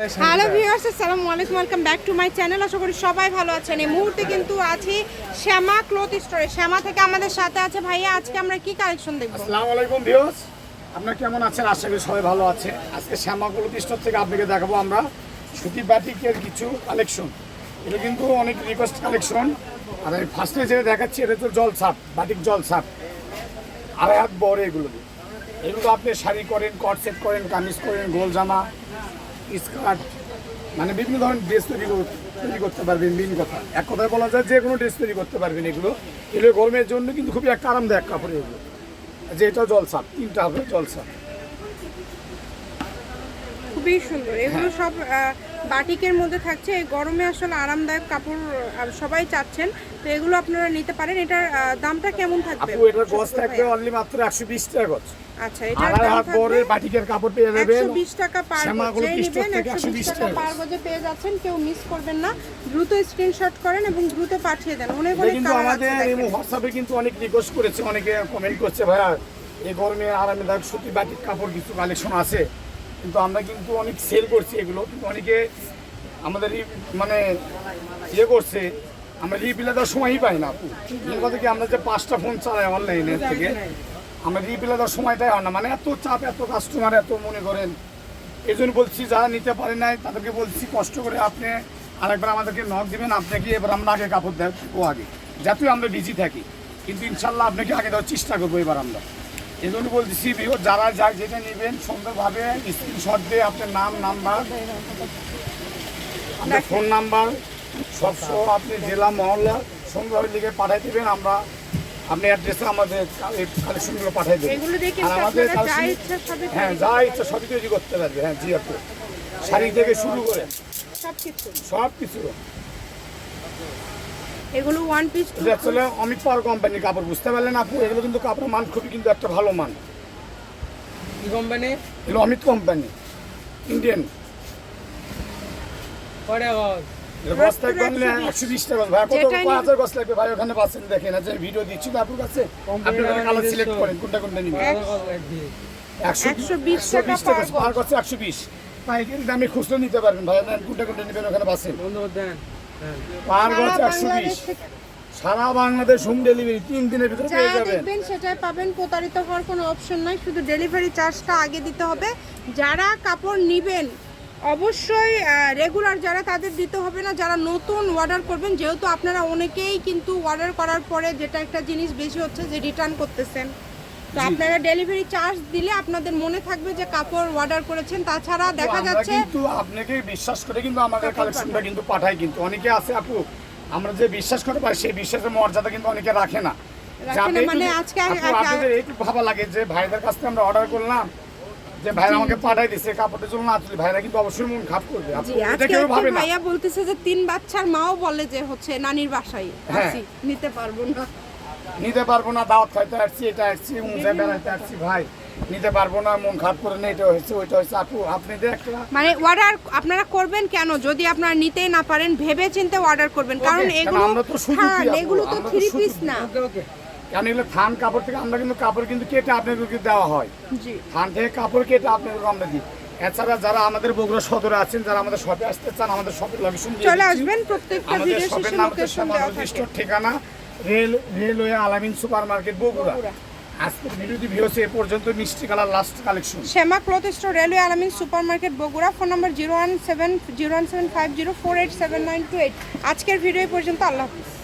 Hello viewers, আসসালামু আলাইকুম, welcome back to my channel. আশা করি সবাই ভালো আছেন। এই মুহূর্তে কিন্তু আছি শ্যামা ক্লথ স্টোরে। শ্যামা থেকে আমাদের সাথে আছে ভাইয়া, আজকে আমরা কি কালেকশন দেখব? আসসালামু আলাইকুম ভিউস আপনারা কেমন আছেন? আশা করি সবাই ভালো আছে আজকে শ্যামাগুলো স্টোর থেকে আপনাকে দেখাবো আমরা সুতি বাটিকের কিছু কালেকশন। এটা কিন্তু অনেক রিকোয়েস্ট কালেকশন। আর আমি ফার্স্টে যেটা দেখাচ্ছি, এটা তো জল সাপ বাটিক জল সাপ। আড়াই হাত বড় এগুলো। এগুলো আপনি শাড়ি করেন কট সেট করেন, কামিজ করেন, গোল জামা। স্কার্ট মানে বিভিন্ন ধরনের ড্রেস তৈরি তৈরি করতে পারবেন মেন কথা। এক কথায় বলা যায় যে কোনো ড্রেস তৈরি করতে পারবেন এগুলো। এগুলো গরমের জন্য কিন্তু খুবই একটা আরামদায়ক কাপড় এগুলো। যে এটা জলসাপ তিনটা হবে জলসাপ। খুবই সুন্দর। এগুলো সব আহ, বাটিকের মধ্যে থাকছে। এই গরমে আসলে আরামদায়ক কাপড় সবাই চাচ্ছেন। তো এগুলো আপনারা নিতে পারেন। এটার দামটা কেমন থাকবে? আপু এটার গছ থাকবে অনলি মাত্র একশো বিশ টাকা গছ আচ্ছা এটার দাম থাকবে বরের বাটিকের কাপড় পেয়ে যাবেন। একশো বিশ টাকা পার গজে। নেবেন থেকে বিশ 120 টাকা। পার গজে পেয়ে যাচ্ছেন। কেউ মিস করবেন না। দ্রুত স্ক্রিনশট করেন এবং দ্রুত পাঠিয়ে দেন। অনেক অনেক কিন্তু আমাদের এই। হোয়াটসঅ্যাপে কিন্তু অনেক রিকোয়েস্ট করেছে অনেকে কমেন্ট করছে ভাইয়া এই গরমে আরামদায়ক সুতি বাটিক কাপড় কিছু কালেকশন আছে। কিন্তু আমরা কিন্তু অনেক সেল করছি এগুলো। কিন্তু অনেকে আমাদের মানে ইয়ে করছে, আমরা রিপ্লাই দেওয়ার সময়ই পাই না কথা কি, আমরা যে পাঁচটা ফোন চালাই অনলাইনে থেকে, আমরা রিপ্লাই দেওয়ার সময়টাই হয় না। মানে এত চাপ, এত কাস্টমার এত মনে করেন। এই জন্য বলছি, যারা নিতে পারে নাই, তাদেরকে বলছি, কষ্ট করে আপনি আরেকবার আমাদেরকে নক দেবেন। আপনাকে এবার আমরা আগে কাপড় দেব? ও আগে। যাতে আমরা বিজি থাকি। কিন্তু ইনশাল্লাহ আপনাকে আগে দেওয়ার চেষ্টা করব এবার আমরা। এই জন্য বলছি ভিও যারা যা যেটা নেবেন সুন্দরভাবে স্ক্রিনশট দিয়ে আপনার নাম নাম্বার আপনার ফোন নাম্বার সব সহ আপনি জেলা মহল্লা সুন্দরভাবে লিখে পাঠিয়ে দেবেন। আমরা আপনি অ্যাড্রেসে আমাদের এই কালেকশনগুলো পাঠিয়ে দেবেন আর আমাদের হ্যাঁ যা ইচ্ছা সবই তৈরি করতে পারবে। হ্যাঁ জি আপু। শাড়ি থেকে শুরু করে সব কিছু সব কিছু এগুলো ওয়ান পিস এটা আসলে অমিত পাওয়ার কোম্পানির কাপড় বুঝতে পারলেন আপু? এগুলো কিন্তু কাপড়ের মান খুবই কিন্তু একটা ভালো মান। কি কোম্পানি এগুলো অমিত কোম্পানি ইন্ডিয়ান একশো বিশ টাকা। ভাই কত যেটাই পাঁচ হাজার গছ লাগবে? ভাই ওখানে পাচ্ছেন দেখেন যে ভিডিও দিচ্ছি তো আপনার কাছে। আপনি কালার সিলেক্ট করেন কোনটা কোনটা নেবেন? কয়টা গজ লাগবে? একশো 120 টাকা বিশ টাকা per পার। করছে একশো বিশ। পাইকারি দামে খুচরো নিতে পারবেন। ভাই কোনটা কোনটা নেবেন ওখানে হ্যাঁ পার সারা একশো বিশ। বাংলাদেশ সারা বাংলাদেশ হোম ডেলিভারি তিন দিনের ভিতরে পেয়ে যাবেন। দেখবেন সেটাই পাবেন প্রতারিত হওয়ার কোনো অপশন নাই শুধু ডেলিভারি চার্জটা আগে দিতে হবে। যারা কাপড় নেবেন অবশ্যই রেগুলার যারা তাদের দিতে হবে না যারা নতুন অর্ডার করবেন যেহেতু আপনারা অনেকেই কিন্তু অর্ডার করার পরে যেটা একটা জিনিস বেশি হচ্ছে যে রিটার্ন করতেছেন। তো আপনারা ডেলিভারি চার্জ দিলে আপনাদের মনে থাকবে যে কাপড় অর্ডার করেছেন তাছাড়া দেখা যাচ্ছে কিন্তু আপনাকে বিশ্বাস করে কিন্তু আমাদের কালেকশনটা কিন্তু পাঠাই কিন্তু। অনেকে আছে আপু আমরা যে বিশ্বাস করে পাই সেই বিশ্বাসের মর্যাদা কিন্তু অনেকে রাখে না। মানে আজকে আপনাদের এইটুকু ভাবা লাগে যে ভাইদের কাছ থেকে আমরা অর্ডার করলাম যে ভাইরা আমাকে পাঠাই দিছে কাপড়টা জন্য না তুলি। ভাইরা কিন্তু অবশ্যই মন খাপ করবে। এটা আজকে কেউ ভাবে না। ভাইয়া বলতেছে যে তিন বাচ্চার মাও বলে যে হচ্ছে নানির বাসায় হ্যাঁ। নিতে পারব না। নিতে পারব না দাওয়াত খাইতে আসছি এটা আসছি মুজে বেড়াইতে আসছি ভাই। নিতে পারব না মন খারাপ করে না এটা হয়েছে ওইটা হয়েছে। আপু আপনি একটা মানে অর্ডার আপনারা করবেন কেন? যদি আপনারা নিতেই না পারেন ভেবে চিন্তে অর্ডার করবেন কারণ এগুলো হ্যাঁ, এগুলো তো থ্রি পিস না। কারণ এগুলো থান কাপড় থেকে আমরা কিন্তু কাপড় কিন্তু কেটে আপনাদেরকে দেওয়া হয়। থান থেকে কাপড় কেটে আপনাদেরকে আমরা দিই। এছাড়া যারা আমাদের বগুড়া সদরে আছেন যারা আমাদের শপে আসতে চান আমাদের শপের লোকেশন চলে আসবেন প্রত্যেকটা ভিডিও শেষে লোকেশন দেওয়া ঠিকানা। Rail railway Alamin super market Bogura. আজকের ভিডিওটি ভিউছে এ পর্যন্ত মিষ্টি colour last collection Shyama cloth store railway Alamin super market Bogura phone number zero one seven zero one seven five zero four eight seven nine two eight আজকের video পর্যন্ত আল্লাহ হাফিজ।